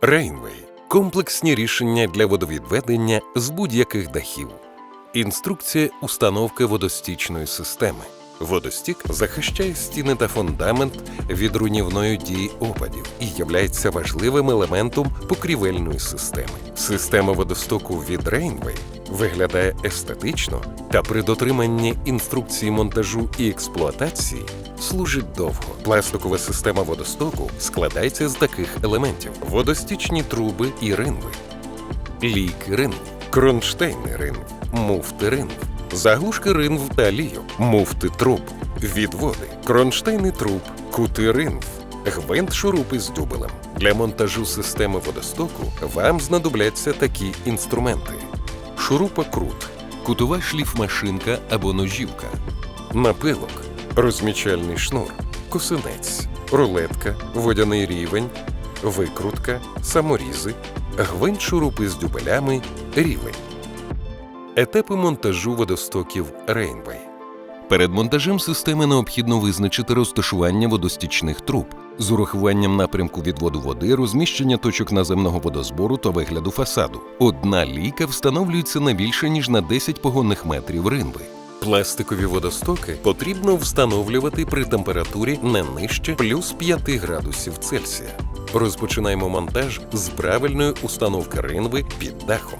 Рейнвей комплексні рішення для водовідведення з будь-яких дахів. Інструкція установки водостічної системи. Водостік захищає стіни та фундамент від руйнівної дії опадів і являється важливим елементом покрівельної системи. Система водостоку від Rainway виглядає естетично та при дотриманні інструкції монтажу і експлуатації служить довго. Пластикова система водостоку складається з таких елементів: водостічні труби і ринви, лійки ринв, кронштейни ринв, муфти ринв, заглушки ринв та лійок, муфти труб, відводи, кронштейни труб, кути ринв, гвинт шурупи з дюбелем. Для монтажу системи водостоку вам знадобляться такі інструменти: шурупокрут, кутова шліфмашинка або ножівка, напилок, розмічальний шнур, косинець, рулетка, водяний рівень, викрутка, саморізи, гвинт шурупи з дюбелями, рівень. Етапи монтажу водостоків Rainway. Перед монтажем системи необхідно визначити розташування водостічних труб з урахуванням напрямку відводу води, розміщення точок наземного водозбору та вигляду фасаду. Одна лійка встановлюється не більше ніж на 10 погонних метрів ринви. Пластикові водостоки потрібно встановлювати при температурі не нижче плюс 5 градусів Цельсія. Розпочинаємо монтаж з правильної установки ринви під дахом.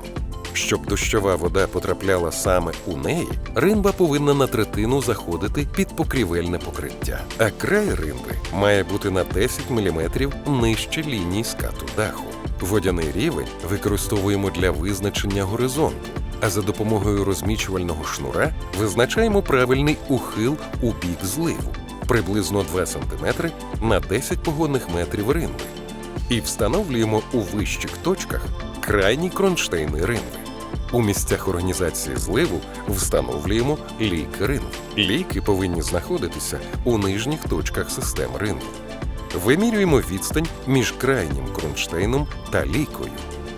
Щоб дощова вода потрапляла саме у неї, ринва повинна на третину заходити під покрівельне покриття, а край ринви має бути на 10 мм нижче лінії скату даху. Водяний рівень використовуємо для визначення горизонту, а за допомогою розмічувального шнура визначаємо правильний ухил у бік зливу приблизно 2 см на 10 погонних метрів ринви і встановлюємо у вищих точках крайні кронштейни ринви. У місцях організації зливу встановлюємо лійки ринв. Лійки повинні знаходитися у нижніх точках систем ринву. Вимірюємо відстань між крайнім кронштейном та лійкою.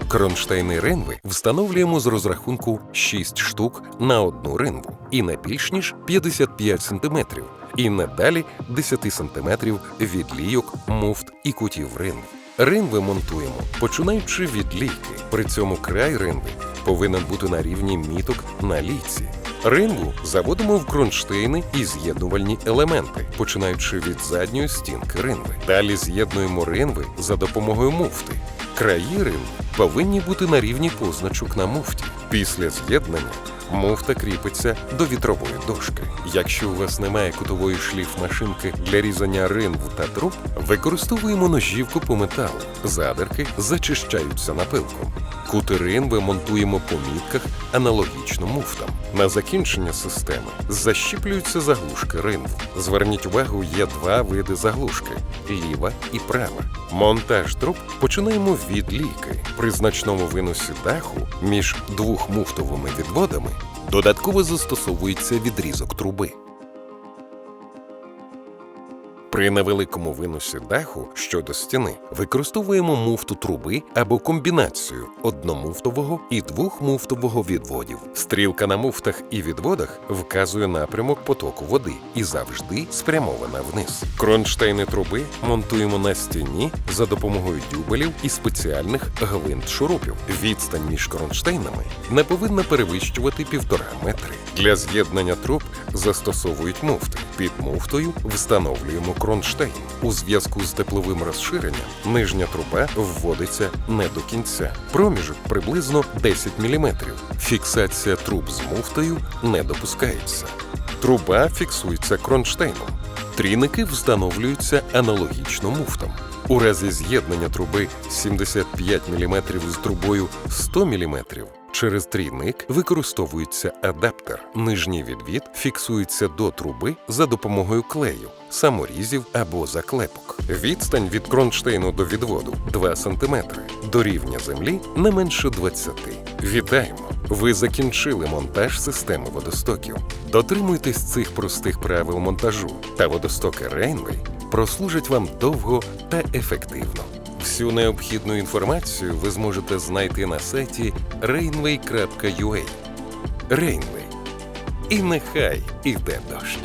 Кронштейни ринви встановлюємо з розрахунку 6 штук на одну ринву і не більш ніж 55 см, і не далі 10 см від лійок, муфт і кутів ринв. Ринви монтуємо, починаючи від лійки. При цьому край ринви повинен бути на рівні міток на лійці. Ринву заводимо в кронштейни і з'єднувальні елементи, починаючи від задньої стінки ринви. Далі з'єднуємо ринви за допомогою муфти. Краї ринви повинні бути на рівні позначок на муфті. Після з'єднання муфта кріпиться до вітрової дошки. Якщо у вас немає кутової шліфмашинки для різання ринв та труб, використовуємо ножівку по металу. Задерки зачищаються напилком. Кути ринви монтуємо по мітках аналогічно муфтам. На закінчення системи защіплюються заглушки ринв. Зверніть увагу, є два види заглушки ліва і права. Монтаж труб починаємо від лійки. При значному виносі даху між двохмуфтовими відводами додатково застосовується відрізок труби. При невеликому виносі даху щодо стіни використовуємо муфту труби або комбінацію одномуфтового і двохмуфтового відводів. Стрілка на муфтах і відводах вказує напрямок потоку води і завжди спрямована вниз. Кронштейни труби монтуємо на стіні за допомогою дюбелів і спеціальних гвинт-шурупів. Відстань між кронштейнами не повинна перевищувати півтора метри. Для з'єднання труб застосовують муфти. Під муфтою встановлюємо кронштейн. У зв'язку з тепловим розширенням нижня труба вводиться не до кінця. Проміжок приблизно 10 мм. Фіксація труб з муфтою не допускається. Труба фіксується кронштейном. Трійники встановлюються аналогічно муфтам. У разі з'єднання труби 75 мм з трубою 100 мм через трійник використовується адаптер. Нижній відвід фіксується до труби за допомогою клею, саморізів або заклепок. Відстань від кронштейну до відводу 2 см, до рівня землі не менше 20 Вітаємо! Ви закінчили монтаж системи водостоків. Дотримуйтесь цих простих правил монтажу, та водостоки Rainway прослужать вам довго та ефективно. Всю необхідну інформацію ви зможете знайти на сайті rainway.ua. Rainway. І нехай іде дощ.